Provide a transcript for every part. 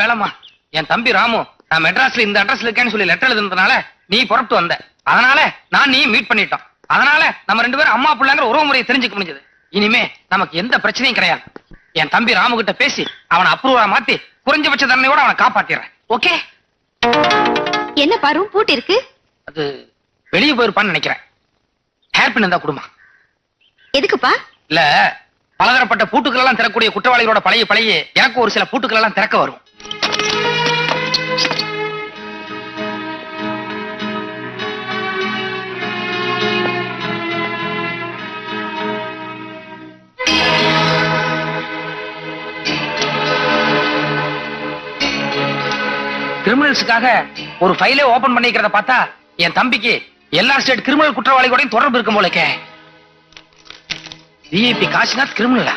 வேலைம்மா என் தம்பி ராமு நான் மெட்ராஸ்ல இந்த அட்ரஸ்ல இருக்கேன்னு சொல்லி லெட்டர் எழுதுனதுனால நீ புறப்பட்டு வந்த. அதனால நான் நீ மீட் பண்ணிட்டோம். அதனால நம்ம ரெண்டு பேரும் அம்மா பிள்ளைங்கிற உறவு முறையை தெரிஞ்சுக்க முடிஞ்சது. இனிமே நமக்கு எந்த பிரச்சனையும் கிடையாது. என் தம்பி ராமு கிட்ட பேசி அவனை அப்ரூவரா மாத்தி குறைஞ்சபட்ச தண்டனையோட அவனை காப்பாத்திடுறேன். ஓகே என்ன பாரு பூட்டு இருக்கு? அது வெளியே போயிருப்பான்னு நினைக்கிறேன். ஹேர் பின் இருந்தா குடும்பம் எதுக்குப்பா? இல்ல பலதரப்பட்ட பூட்டுக்கள் எல்லாம் திறக்கூடிய குற்றவாளிகளோட பழைய பழைய எனக்கு ஒரு சில பூட்டுக்கள் எல்லாம் திறக்க வரும். கிரிமினல்ஸுக்காக ஒரு ஃபைலே ஓபன் பண்ணிக்கிறத பார்த்தா என் தம்பிக்கு எல்லா ஸ்டேட் கிரிமினல் குற்றவாளிகளோடையும் தொடர்பு இருக்கும் போலக்கே விஐபி காசிநாத் கிரிமினலா?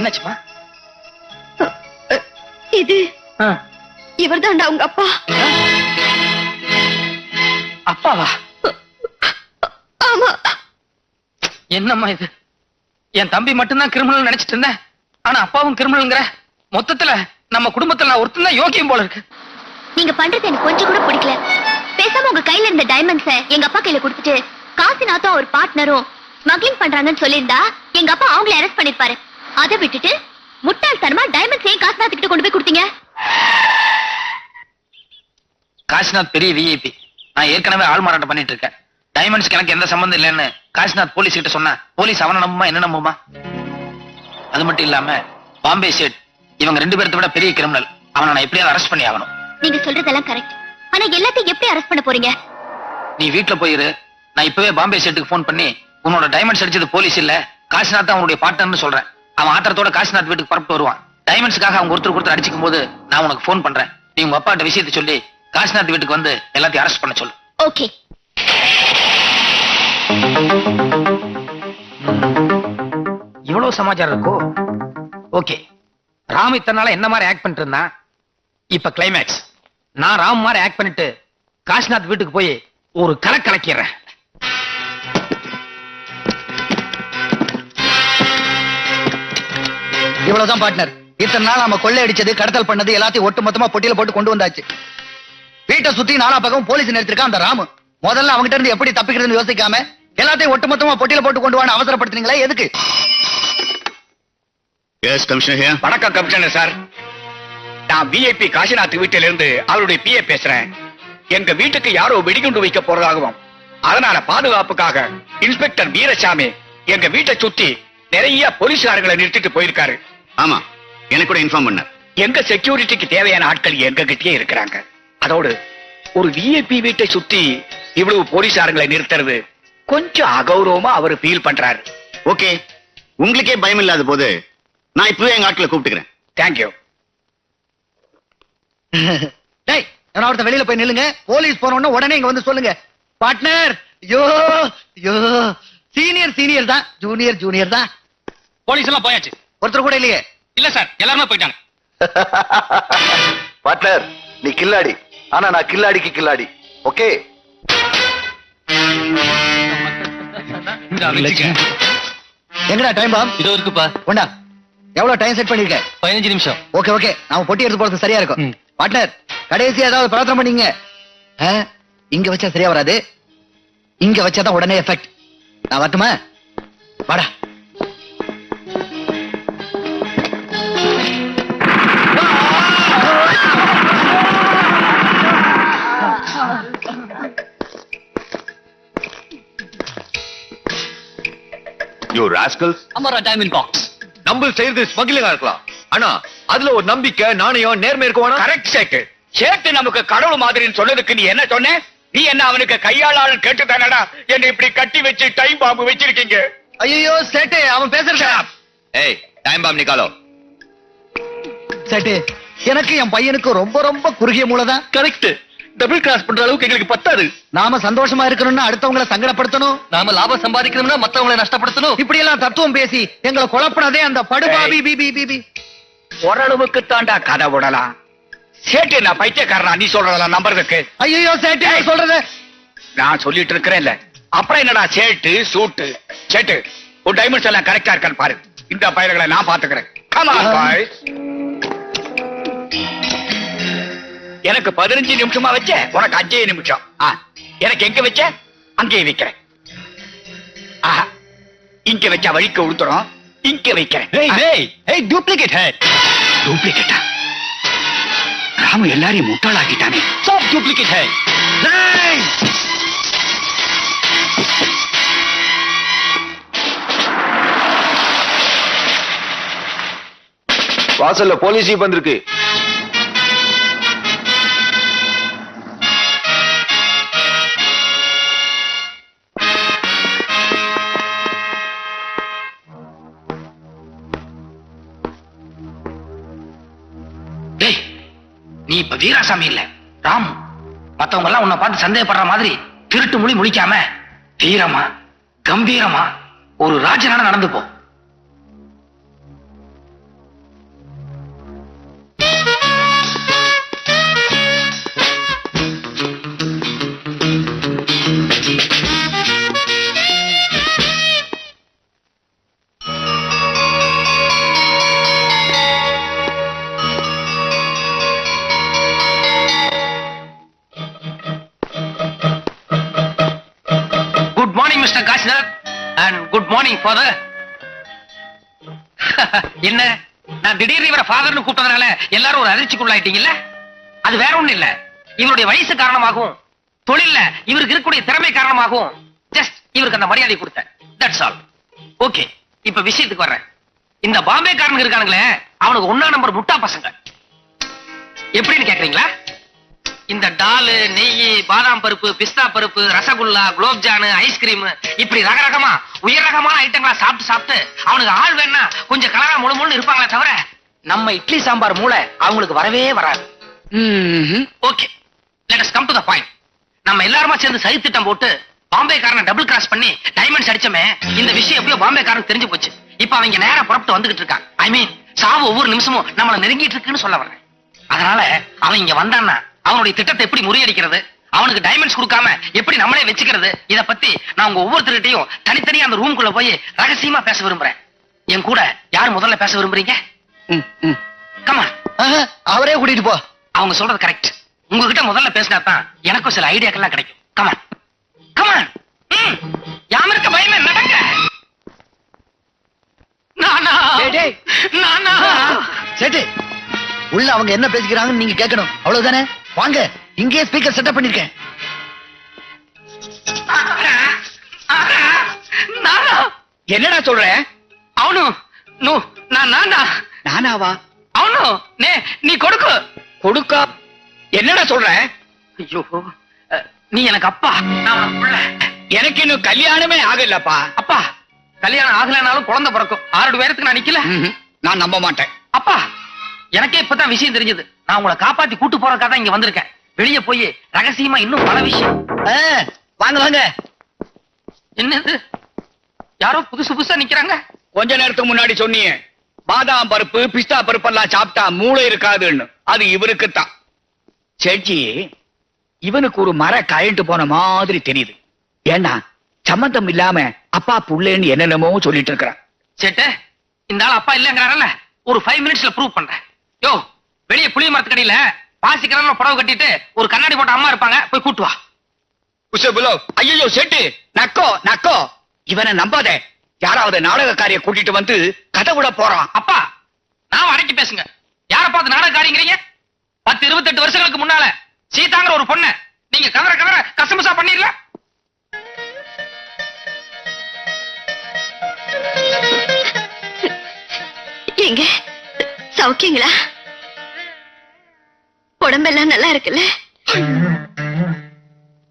என்னாச்சுமா? இது ஆ, இவர்தான்டா உங்க அப்பா. அப்பாவா? ஆமா. என்னம்மா இது? என் தம்பி மட்டும்தான் கிரிமினல் நினைச்சிட்டு இருந்தேன். ஆனா அப்பாவும் கிரிமினல்ங்கிற மொத்தத்துல நம்ம குடும்பத்துல நான் ஒருத்தன் தான் யோக்கியம் போல இருக்கு. நீங்க பண்றது எனக்கு கொஞ்சம் கூட பிடிக்கல. பேசாம உங்க கையில இருந்த டைமண்ட்ஸ எங்க அப்பா கையில கொடுத்துட்டு காசிநாத்தும் ஒரு பார்ட்னரும் ஸ்மக்லிங் பண்றாங்கன்னு சொல்லியிருந்தா எங்க அப்பா அவங்கள அரெஸ்ட் பண்ணிருப்பாரு. அதை விட்டுட்டு முட்டாள்தனமா டைமண்ட்ஸ் ஏன் காசிநாத் கிட்ட கொண்டு போய் கொடுத்தீங்க? காசிநாத் பெரிய விஐபி நான் ஏற்கனவே ஆள் மாறாட்டம் பண்ணிட்டு இருக்கேன். டைமண்ட்ஸ்க்கு எனக்கு எந்த சம்பந்தம் இல்லைன்னு காசிநாத் போலீஸ் கிட்ட சொன்னா போலீஸ் அவனை நம்புமா என்ன நம்புமா? அது மட்டும் இல்லாம பாம்பே சேட் இவங்க ரெண்டு பேர்த்த விட பெரிய கிரிமினல் அவனை நான் எப்படியாவது அரெஸ்ட் பண்ணி ஆகணும். நீங்க சொல்றதெல்லாம் கரெக்ட் ஆனா எல்லாத்தையும் எப்படி அரெஸ்ட் பண்ண போறீங்க? நீ வீட்ல போயிரு. நான் இப்பவே பாம்பே செட்டுக்கு ஃபோன் பண்ணி உன்னோட டைமண்ட்ஸ் அடிச்சது போலீஸ் இல்ல. காசிநாத் தான் அவனுடைய பார்ட்னர்னு சொல்றேன். அவன் ஆத்திரத்தோட காசிநாத் வீட்டுக்கு புறப்பட்டு வருவான். டைமண்ட்ஸ்க்காக அவங்க ஒருத்தர் ஒருத்தர் அடிச்சுக்கும் போது நான் உனக்கு ஃபோன் பண்றேன். நீ உங்க அப்பாட்ட விஷயத்தை சொல்லி காசிநாத் வீட்டுக்கு வந்து எல்லாத்தையும் அரெஸ்ட் பண்ண சொல்லு. ஓகே இவ்வளவு சமாச்சாரம் இருக்கோ? ஓகே ராம் இத்தனை நாளா என்ன மாதிரி ஆக்ட் பண்ணிட்டு இருந்தான்? இப்ப கிளைமேக்ஸ் நான் ராம் மாதிரி ஆக்ட் பண்ணிட்டு காசிநாத் வீட்டுக்கு போய் ஒரு கலை கலக்கிறேன் இவ்வளவுதான் பார்ட்னர் இத்தனை நாள் நாம கொள்ளை அடிச்சது கடத்தல் பண்ணது எல்லாத்தையும் ஒட்டு மொத்தமா பொட்டியில போட்டு கொண்டு வந்தாச்சு. வீட்டை சுத்தி நாலா பக்கம் போலீஸ் நிறுத்திருக்கான் அந்த ராமு? முதல்ல அவங்கிட்ட இருந்து எப்படி தப்பிக்கிறதுன்னு யோசிக்காம எல்லாத்தையும் ஒட்டு மொத்தமா பொட்டியில போட்டு கொண்டு வான்னு அவசரப்படுத்துறீங்களா எதுக்கு? எஸ் கமிஷனர் ஹியர் வணக்கம் கமிஷனர் சார் நான் விஐபி காசிநாத் வீட்டில இருந்து அவருடைய பிஏ பேசுறேன். எங்க வீட்டுக்கு யாரோ வெடிகுண்டு வைக்க போறதாகவும் அதனால பாதுகாப்புக்காக இன்ஸ்பெக்டர் வீரசாமி எங்க வீட்டை சுத்தி நிறைய போலீஸ்காரங்களை நிறுத்திட்டு போயிருக்காரு. ஆமா எனக்கு கூட இன்ஃபார்ம் பண்ணார் எங்க செக்யூரிட்டிக்கு தேவையான ஆட்கள் எங்க கிட்டயே இருக்கிறாங்க. அதோடு ஒரு விஐபி வீட்டை சுத்தி இவ்வளவு போலீஸ்காரங்களை நிறுத்துறது கொஞ்சம் அகௌரவமா அவர் ஃபீல் பண்றாரு. ஓகே உங்களுக்கே பயம் இல்லாத போது நான் இப்பவே எங்க ஆட்களை கூப்பிட்டுக்கிறேன். தேங்க்யூ டேய் நான் ஒருத்தன் வெளியில போய் நில்லுங்க. போலீஸ் போன உடனே உடனே இங்க வந்து சொல்லுங்க. Partner yo yo senior senior தான். ஜூனியர் ஜூனியர் தான். போலீஸ் எல்லாம் போயாச்சு. ஒருத்தர் கூட இல்லையே? இல்ல சார் எல்லாருமே போயிட்டாங்க. பார்ட்னர் நீ கில்லாடி. ஆனா நான் கில்லாடிக்கு கில்லாடி. ஓகே? எங்கடா டைம் பாம் இதோ இருக்குப்பா. கொண்டா. எவ்வளவு டைம் செட் பண்ணிருக்க? பதினஞ்சு நிமிஷம். Okay okay. நாம பொட்டி எடுத்து போறது சரியா இருக்கும். ம். பார்ட்னர் கடைசியா ஏதாவது பிரார்த்தனை பண்ணீங்க? இங்க வச்சா சரியா வராது. இங்க வச்சாதான் உடனே எஃபெக்ட் நான் வரட்டுமா? வாடா. You rascals Amara diamond box நம்ம செய்யறது ஸ்மக்லிங்கா இருக்கலாம். ஆனா அதுல ஒரு நம்பிக்கை நாணயம் நேர்மை இருக்கும். கரெக்ட் சேட்டு. சேட்டு நமக்கு கடவுள் மாதிரின்னு சொன்னதுக்கு நீ என்ன சொன்ன? நீ என்ன அவனுக்கு கையாளாள் கேட்டு தானடா என்ன இப்படி கட்டி வச்சு டைம் பாம்பு வச்சிருக்கீங்க. ஐயோ சேட்டு அவன் பேசுறா ஏய் டைம் பாம் நிக்காலோ சேட்டு எனக்கு என் பையனுக்கு ரொம்ப ரொம்ப குறுகிய மூளைதான். கரெக்ட் டபுள் கிராஸ் பண்ற அளவுக்கு எங்களுக்கு பத்தாது. நாம சந்தோஷமா இருக்கணும்னு அடுத்தவங்கள சங்கடப்படுத்தணும். நாம லாபம் சம்பாதிக்கணும்னா மத்தவங்களை நஷ்டப்படுத்தணும். இப்படி எல்லாம் தத்துவம் பேசி எங்களை குழப்பினதே அந்த படுபாவி பி பி பி பி. ஓரளவுக்கு தாண்டா கதை விடலாம். சேட்டு நான் பைத்தியக்காரனா? நீ சொல்றதெல்லாம் நம்புறதுக்கு. ஐயோ சேட்டு சொல்றது. நான் சொல்லிட்டு இருக்கிறேன்ல அப்புறம் என்னடா சேட்டு சூட்டு? சேட்டு உன் டைமண்ட்ஸ் எல்லாம் கரெக்டா இருக்கான்னு பாரு. இந்த பயல்களை நான் பாத்துக்கிறேன் Come on, எனக்கு பதினஞ்சு நிமிஷமா வச்ச? உனக்கு அஞ்சே நிமிஷம். எனக்கு எங்க வச்ச? அங்கேயே வைக்கிறேன். இங்க வச்சா வழிக்க உடுத்துறோம் இங்க வைக்கிறேன். டூப்ளிகேட் ஹேர் டூப்ளிகேட்டா ராமு எல்லாரையும் முட்டாளாக்கிட்டானே. சாப் டூப்ளிகேட் ஹேர் வாசல்ல போலீஸ் வந்திருக்கு. வீராசாமி இல்ல ராம் மத்தவங்க எல்லாம் உன்னை பார்த்து சந்தேகப்படுற மாதிரி திருட்டு மொழி முடிக்காம தீரமா கம்பீரமா ஒரு ராஜனான நடந்து போ. ஃபாதர் என்ன? நான் திடீர்னு இவரை ஃபாதர்னு கூப்பிட்டதுனால எல்லாரும் ஒரு அதிர்ச்சிக்குள்ளாயிட்டீங்கல்ல? அது வேற ஒண்ணு இல்ல. இவருடைய வயசு காரணமாகவும் தொழில்ல இவருக்கு இருக்கக்கூடிய திறமை காரணமாகவும் ஜஸ்ட் இவருக்கு அந்த மரியாதை கொடுத்தேன். தட்ஸ் ஆல் ஓகே இப்ப விஷயத்துக்கு வர்றேன். இந்த பாம்பே காரனுங்க இருக்கானுங்களே அவனுக்கு ஒன்னா நம்பர் முட்டா பசங்க. எப்படின்னு கேக்குறீங்களா? இந்த டாலு நெய் பாதாம் பருப்பு பிஸ்தா பருப்பு ரசகுல்லா குலோப் ஜானு ஐஸ்கிரீம் இப்படி ரகரகமா உயர் ரகமான ஐட்டங்களா சாப்பிட்டு சாப்பிட்டு அவனுக்கு ஆள் வேணா கொஞ்சம் கலரா முழு முழு இருப்பாங்களே தவிர நம்ம இட்லி சாம்பார் மூளை அவங்களுக்கு வரவே வராது. Okay let us come to the point நம்ம எல்லாருமா சேர்ந்து சரி திட்டம் போட்டு பாம்பே காரனை டபுள் கிராஸ் பண்ணி டைமண்ட்ஸ் அடிச்சோமே இந்த விஷயம் எப்படியோ பாம்பே காரன் தெரிஞ்சு போச்சு. இப்ப அவங்க நேரா புறப்பட்டு வந்துகிட்டு இருக்கான் ஐ மீன் சாவு ஒவ்வொரு நிமிஷமும் நம்மள நெருங்கிட்டு இருக்குன்னு சொல்ல வர்றேன். அதனால அவன் இங்க வந்தான்னா அவனுடைய திட்டத்தை எப்படி முறியடிக்கிறது? அவனுக்கு டைமண்ட்ஸ் கொடுக்காம எப்படி நம்மளே வச்சுக்கிறது? இத பத்தி நான் உங்க ஒவ்வொருத்தர்கிட்டயும் தனித்தனியா அந்த ரூம்குள்ள போய் ரகசியமா பேச விரும்புறேன். என் கூட யார் முதல்ல பேச விரும்புறீங்க? கமா அவரே கூட்டிட்டு போ. அவங்க சொல்றது கரெக்ட் உங்ககிட்ட முதல்ல பேசினா தான் எனக்கும் சில ஐடியாக்கெல்லாம் கிடைக்கும். கமான் கமான் யாம இருக்க பயமே நடங்க. நானா. நானா? சேட்டு உள்ள அவங்க என்ன பேசிக்கிறாங்கன்னு நீங்க கேட்கணும். அவ்வளவுதானே? வாங்க இங்கே ஸ்பீக்கர் செட்டப் பண்ணிருக்கேன். என்னடா சொல்ற? அவனு நோ நானாவா? அவனு நே நீ கொடுக்க. கொடுக்க. என்னடா சொல்ற? ஐயோ நீ எனக்கு அப்பா. நான் எனக்கு இன்னும் கல்யாணமே ஆகலப்பா. அப்பா கல்யாணம் ஆகலனாலும் குழந்தை பிறக்கும். ஆறு பேரத்துக்கு நான் நிக்கல. நான் நம்ப மாட்டேன். அப்பா. எனக்கே இப்பதான் விஷயம் தெரிஞ்சது. நான் உங்களை காப்பாத்தி கூட்டு போறதுக்காக தான் இங்க வந்திருக்கேன். வெளியே போய் ரகசியமா இன்னும் பல விஷயம். வாங்க வாங்க. என்னது? யாரோ புதுசு புதுசா நிக்கிறாங்க? கொஞ்ச நேரத்துக்கு முன்னாடி சொன்னீங்க. பாதாம் பருப்பு பிஸ்தா பருப்பெல்லாம் சாப்பிட்டா மூளை இருக்காதுன்னு. அது இவருக்கு தான் செட்ஜி இவனுக்கு ஒரு மர கழண்டு போன மாதிரி தெரியுது. ஏன்னா சம்மந்தம் இல்லாம அப்பா புள்ளேன்னு என்னென்னமோ சொல்லிட்டு இருக்கிறான். சேட்டு இந்த ஆள் அப்பா இல்லங்கிறாரல்ல. ஒரு ஃபைவ் மினிட்ஸ்ல ப்ரூவ் பண்றேன். யோ வெளியே புளிய மரத்துக்கடியில பாசிக்கிறவங்க புடவை கட்டிட்டு ஒரு கண்ணாடி போட்ட அம்மா இருப்பாங்க போய் கூட்டு வா. உசபுலோ ஐயோ செட்டு. நக்கோ நக்கோ. இவனை நம்பாத. யாராவது நாடகக்காரிய கூட்டிட்டு வந்து கதை விட போறான். அப்பா நான் அடக்கி பேசுங்க. யார பார்த்து நாடகக்காரிங்கிறீங்க? பத்து இருபத்தெட்டு வருஷங்களுக்கு முன்னால சீதாங்கிற ஒரு பொண்ண நீங்க கதற கதற கசமசா பண்ணிடல எங்க சௌக்கியங்களா உடம்பெல்லாம் நல்லா இருக்குல்ல?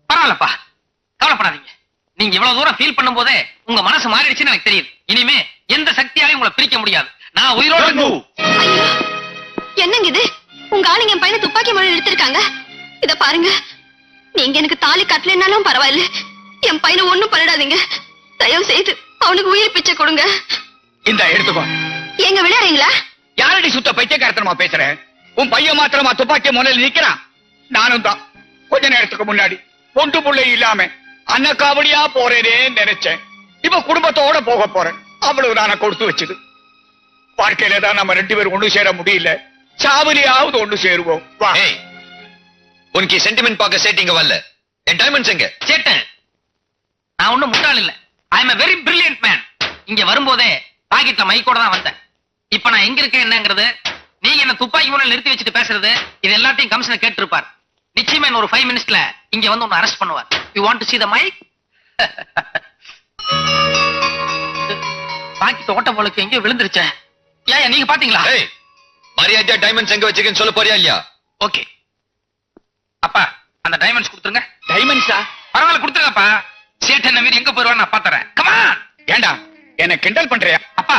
பரவாயில்லப்பா. கவலைப்படாதீங்க. நீங்க இவ்வளவு தூரம் ஃபீல் பண்ணும் போதே உங்க மனசு மாறிடுச்சுன்னு எனக்கு தெரியுது. இனிமே எந்த சக்தியாலையும் உங்களை பிரிக்க முடியாது. நான் உயிரோட ஐயோ என்னங்க இது? உங்க ஆளுங்க என் பையனை துப்பாக்கி முறை எடுத்திருக்காங்க இத பாருங்க. நீங்க எனக்கு தாலி கட்டலைன்னாலும் பரவாயில்ல. என் பையனை ஒண்ணும் பண்ணிடாதீங்க. தயவு செய்து அவனுக்கு உயிர் பிச்சை கொடுங்க. இந்த எடுத்துக்கோ. எங்க விளையாடுறீங்களா? யாரடி சுத்த பைத்தியக்காரத்தனமா பேசுற? உன் பையன் மாத்திரமா துப்பாக்கி முனையில் நிக்கிறான்? நானும் தான். கொஞ்ச நேரத்துக்கு முன்னாடி. பொண்டு புள்ளை இல்லாம அன்னக்காவடியா போறேனே நினைச்சேன். இப்ப குடும்பத்தோட போக போறேன். அவ்வளவு நான கொடுத்து வச்சது. வாழ்க்கையில தான் நம்ம ரெண்டு பேரும் ஒண்ணு சேர முடியல. சாவலியாவது ஒண்ணு சேருவோம். உனக்கு சென்டிமெண்ட் பார்க்க சேட்டிங்க வரல. என் டைமண்ட்ஸ் எங்க? சேட்டன். நான் ஒண்ணும் முட்டாள் இல்ல. I am very brilliant man இங்க வரும்போதே பாக்கெட்ல மைக்கோட தான் வந்தேன். இப்ப நான் எங்க இருக்கேன் என்னங்கிறது? நீங்க என்ன துப்பாக்கி முன்னாடி நிறுத்தி வச்சுட்டு பேசுறது? இது எல்லாத்தையும் கமிஷனர் கேட்டிருப்பார். நிச்சயமா இன்னும் ஒரு ஃபைவ் மினிட்ஸ்ல இங்க வந்து உன்னை அரெஸ்ட் பண்ணுவார். You want to see the mic pocket ஓட்ட போலுக்கு எங்கேயோ விழுந்துருச்சே. ஏன் நீங்க பாத்தீங்களா? மரியாதையா டைமண்ட்ஸ் எங்க வச்சிருக்கேன்னு சொல்ல போறியா இல்லையா? ஓகே அப்பா அந்த டைமண்ட்ஸ் கொடுத்துருங்க. டைமண்ட்ஸா பரவாயில்ல கொடுத்துருங்கப்பா. சேட்டன் மீறி எங்க போயிருவான்னு நான் பாத்துறேன். கமான் ஏண்டா என்ன கிண்டல் பண்றியா? அப்பா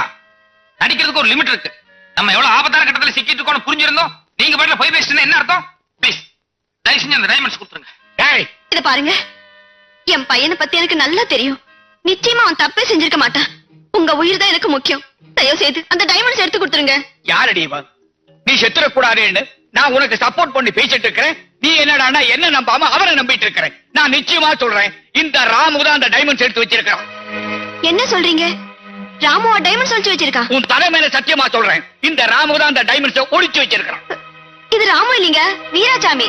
நடிக்கிறதுக்கு ஒரு லிமிட் இருக்கு. நம்ம எவ்வளவு ஆபத்தான கட்டத்துல சிக்கிட்டு இருக்கோம்னு புரிஞ்சிருந்தோம். நீங்க பாட்டுல போய் பேசிட்டு என்ன அர்த்தம்? ப்ளீஸ் தயவு செஞ்சு அந்த டைமண்ட்ஸ் கொடுத்துருங்க. டேய். இத பாருங்க. என் பையனை பத்தி எனக்கு நல்லா தெரியும். நிச்சயமா அவன் தப்பே செஞ்சிருக்க மாட்டான். உங்க உயிர் தான் எனக்கு முக்கியம். தயவு செய்து அந்த டைமண்ட்ஸ் எடுத்து கொடுத்துருங்க. யாரடி இவன்? நீ செத்துற கூடாதுன்னு நான் உனக்கு சப்போர்ட் பண்ணி பேசிட்டு இருக்கிறேன். நீ என்னடான்னா என்ன நம்பாம அவரை நம்பிட்டு இருக்கிறேன். நான் நிச்சயமா சொல்றேன். இந்த ராமு தான் அந்த டைமண்ட்ஸ் எடுத்து வச்சிருக்கான் என்ன சொல்றீங்க? ராமுவா டைமண்ட்ஸ் ஒளிச்சு வச்சிருக்கான். உன் தலை மேல சத்தியமா சொல்றேன். இந்த ராமு தான் அந்த டைமண்ட்ஸை ஒளிச்சு வச்சிருக்கான் இது ராமு இல்லைங்க வீராசாமி.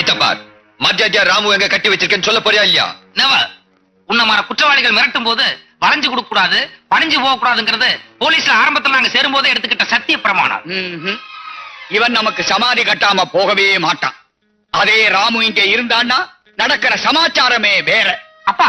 இத பார் மரியாதையா ராமு எங்க கட்டி வச்சிருக்கேன்னு சொல்ல போறியா இல்லையா? நெவர் உன்ன மாதிரி குற்றவாளிகள் மிரட்டும் போது வளைஞ்சு கொடுக்க கூடாது பணிஞ்சு போக கூடாதுங்கிறது போலீஸ்ல ஆரம்பத்துல நாங்க சேரும் போதே எடுத்துக்கிட்ட சத்திய பிரமாணம். இவன் நமக்கு சமாதி கட்டாம போகவே மாட்டான். அதே ராமு இங்க இருந்தான்னா நடக்கிற சமாச்சாரமே வேற. அப்பா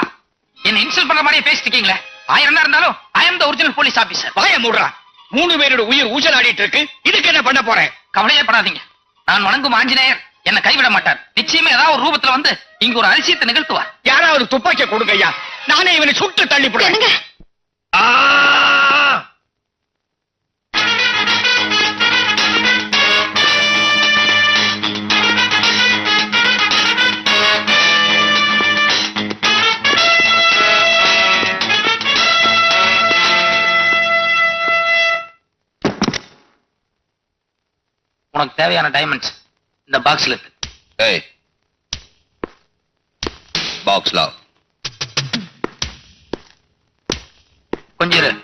என்ன இன்சல்ட் பண்ற மாதிரியே பேசிட்டு இருக்கீங்களே? ஆயிரம் தான் இருந்தாலும் I am the original police officer வாய மூடுறா. மூணு பேரோட உயிர் ஊசலாடிட்டு இருக்கு. இதுக்கு என்ன பண்ண போறேன்? கவலையே படாதீங்க. நான் வணங்கும் ஆஞ்சநேயர். என்ன கைவிட மாட்டார். நிச்சயமா ஏதாவது ஒரு ரூபத்துல வந்து இங்க ஒரு அதிசயத்தை நிகழ்த்துவார். யாராவது துப்பாக்கிய கொடுங்க ஐயா. நானே இவனை சுட்டு தள்ளி என்னங்க? உனக்கு தேவையான டைமண்ட்ஸ் இந்த பாக்ஸ்ல இருக்கு. ஏய். பாக்ஸ் லவ் கொஞ்சம்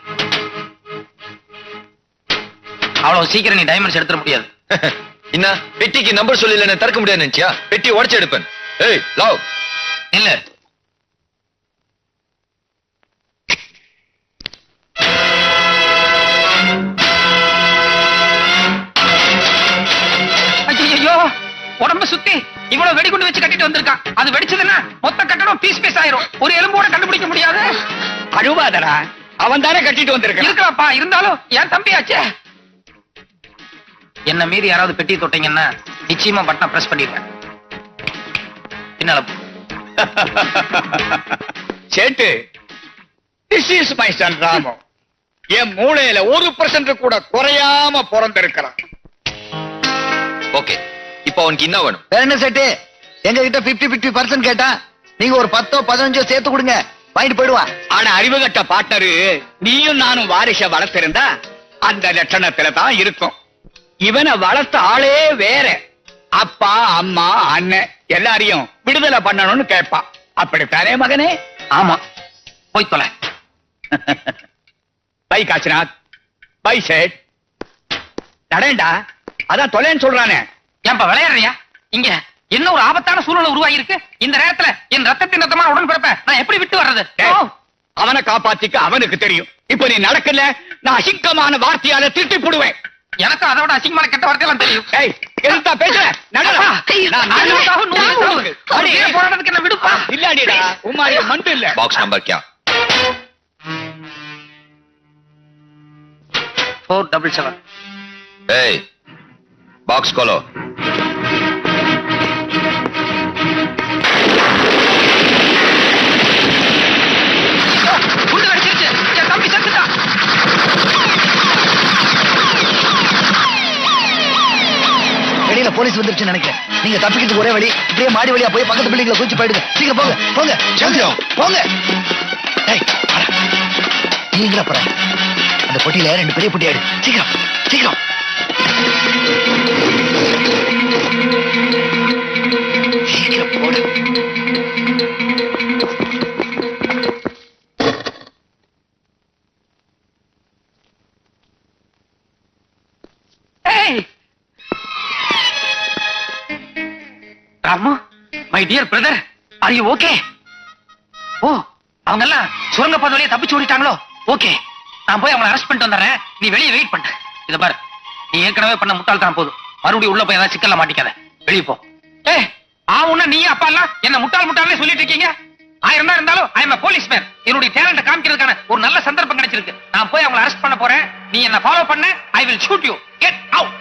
அவ்வளவு சீக்கிரம் நீ டைமண்ட்ஸ் எடுத்துட முடியாது. என்ன? பெட்டிக்கு நம்பர் சொல்லி என்ன திறக்க முடியாது நினைச்சியா? பெட்டி உடைச்சு எடுப்பேன். ஏய் லவ். இல்ல உடம்ப சுத்தி இவ்வளவு வெடிகுண்டு வச்சு கட்டிட்டு வந்திருக்கான் அது வெடிச்சதுன்னா மொத்த கட்டடம் பீஸ் பீஸ் ஆயிரும். ஒரு எலும்போட கண்டுபிடிக்க முடியாது. அழுவாதடா அவன் தானே கட்டிட்டு வந்திருக்கான். இருக்கலாம்ப்பா இருந்தாலும் என் தம்பியாச்சே. என்ன மீறி யாராவது பெட்டி தொட்டீங்கன்னா நிச்சயமா பட்டனை பிரஸ் பண்ணிடுவேன் பின்னால போ. சேட்டு this is my son Ramu. என் மூளையில ஒரு பர்சன்ட் கூட குறையாம பிறந்திருக்கிறான். ஓகே அவனுக்கு என்ன வேணும் வேற என்ன செட்டு? எங்க கிட்ட பிப்டி பிப்டி பர்சன்ட் கேட்டா நீங்க ஒரு பத்தோ பதினஞ்சோ சேர்த்து கொடுங்க. வாங்கிட்டு போயிடுவான் ஆனா அறிவுகட்ட பார்ட்னரு நீயும் நானும் வாரிச வளர்த்திருந்தா அந்த லட்சணத்துல தான் இருக்கும். இவனை வளர்த்த ஆளே வேற. அப்பா அம்மா அண்ணன் எல்லாரையும் விடுதலை பண்ணணும்னு கேட்பான் அப்படித்தானே மகனே? ஆமா. போய் தொலை. பை காசிநாத். Bye chat. நடேண்டா. அதான் தொலைன்னு சொல்றானே. ஏன்பா விளையாடுறியா இங்க என்ன ஒரு ஆபத்தான சூழ்நிலை உருவாகி இருக்கு இந்த நேரத்துல என் ரத்தத்தின் ரத்தமான உடன்பிறப்ப நான் எப்படி விட்டு வர்றது டேய், ஓ, அவனை காப்பாத்திக்க அவனுக்கு தெரியும் இப்ப நீ நடக்கல நான் அசிங்கமான வார்த்தையால திட்டி போடுவேன் எனக்கும் அதோட அசிங்கமான கெட்ட வார்த்தையெல்லாம் தெரியும் ஏய் எதுத்தா பேசுற நடடா நான் ஆயிரத்துக்காக நூறு நான் நூறு. சாவுக்கு. ஒரு கீழே போராட்டத்துக்கு என்ன விடுப்பா இல்லாடிடா உமாரி மண்டு இல்ல பாக்ஸ் நம்பர் क्या ஃபோர் டபுள் செவன் ஏய் பாக்ஸ் खोलो police வந்துருச்சுன்னு நினைக்கிறேன். நீங்க தப்பிக்கிறதுக்கு ஒரே வழி இப்படியே மாடி வழியா போய் பக்கத்து பில்டிங்ல குதிச்சு போயிடுங்க. சீக்கிரம் போங்க போங்க. சந்திரம். போங்க. டேய், வாடா. நீ எங்கடா போற? அந்த பொட்டியில ரெண்டு பெரிய பொட்டி ஆடு சீக்கிரம் சீக்கிரம். Ramu my brother are okay ஓ அவங்க எல்லாம் சுரங்க பாதை வழியா தப்பிச்சு ஓடிட்டாங்களோ? ஓகே நான் போய் அவங்களை அரெஸ்ட் பண்ணிட்டு வந்துடுறேன். நீ வெளியே வெயிட் பண்ண. இதை பாரு. நீ ஏற்கனவே பண்ண முட்டாள்தான் போதும். மறுபடியும் உள்ள போய் ஏதாவது சிக்கல மாட்டிக்காத. வெளியே போ. ஏ ஆ உன்ன நீ அப்பா எல்லாம் என்ன முட்டாள் முட்டாளே சொல்லிட்டு இருக்கீங்க? ஆயிரம் தான் இருந்தாலும் ஐ எம் போலீஸ் மேன் என்னுடைய டேலண்ட காமிக்கிறதுக்கான ஒரு நல்ல சந்தர்ப்பம் கிடைச்சிருக்கு. நான் போய் அவங்களை அரெஸ்ட் பண்ண போறேன். நீ என்ன ஃபாலோ பண்ண. I will shoot you get out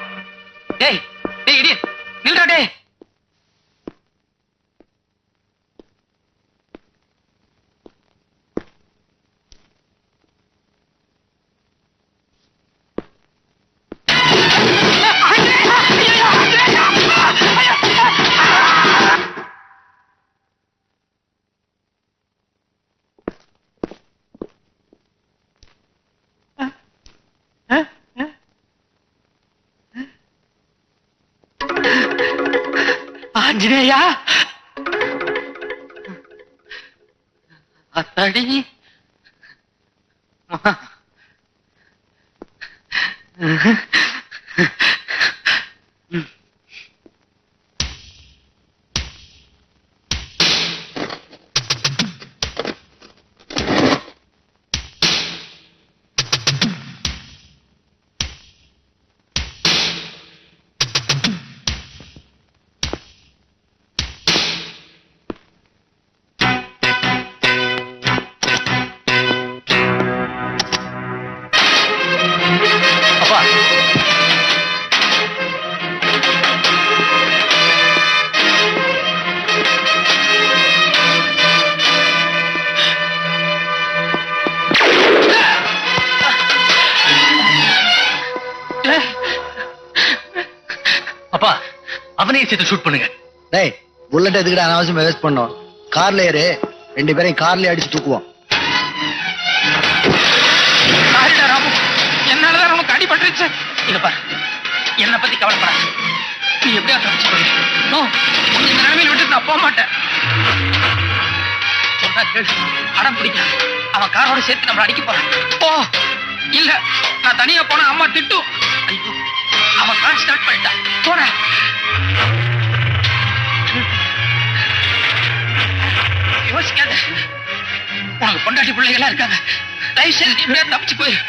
டேய் டேய் இடியட். நில்றா டேய். அத்தாடி அப்பா அவனையும் சேர்த்து ஷூட் பண்ணுங்க. டேய் புல்லட் எதுக்குடா அனாவசியமா வேஸ்ட் பண்ணோம்? கார்ல ஏறு. ரெண்டு பேரையும் கார்லயே அடிச்சு தூக்குவோம். சாரிடா ராமு. என்னாலதான் உனக்கு அடிபட்டுருச்சு. இத பாரு. என்னை பத்தி கவலைப்படாத. நீ எப்படியா தப்பிச்சு போய் நோ உன்னை இந்த நிலைமையில விட்டு நான் போக மாட்டேன். சொன்னா கேளு. அடம் பிடிக்காத. அவன் காரோட சேர்த்து நம்மள அடிக்க போறான். போ. இல்ல நான் தனியா போனா அம்மா திட்டும். ஐயோ அவன் கார் ஸ்டார்ட் பண்ணிட்டான். போறேன் பொண்டாட்டி பொண்டாட்டி எல்லாம் இருக்காங்க தயவு செய்து தப்பிச்சு போயிரு.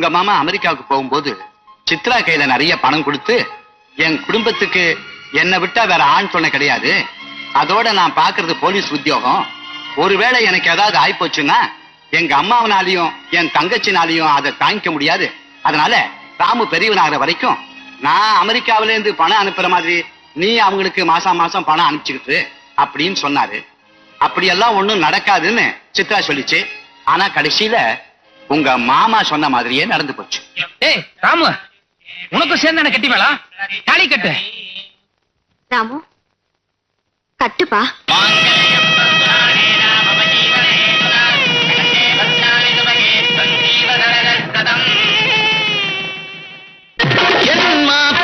உங்க மாமா அமெரிக்காவுக்கு போகும்போது சித்ரா கையில நிறைய பணம் கொடுத்து என் குடும்பத்துக்கு என்னை விட்டா வேற ஆண் துணை கிடையாது. அதோட நான் பாக்குறது போலீஸ் உத்தியோகம். ஒருவேளை எனக்கு ஏதாவது ஆயிப்போச்சுன்னா எங்க அம்மாவனாலையும் என் தங்கச்சினாலையும் அதை தாங்கிக்க முடியாது. அதனால ராமு பெரியவனாகிற வரைக்கும் நான் அமெரிக்காவில இருந்து பணம் அனுப்புற மாதிரி நீ அவங்களுக்கு மாசம் மாசம் பணம் அனுப்பிச்சுக்கிட்டு அப்படின்னு சொன்னாரு. அப்படியெல்லாம் ஒன்றும் நடக்காதுன்னு சித்ரா சொல்லிச்சு. ஆனா கடைசியில உங்க மாமா சொன்ன மாதிரியே நடந்து போச்சு. ஏய் ராமு உனக்கு சேர்ந்தான கட்டி மேலா? தாலி கட்டு. ராமு கட்டுப்பா.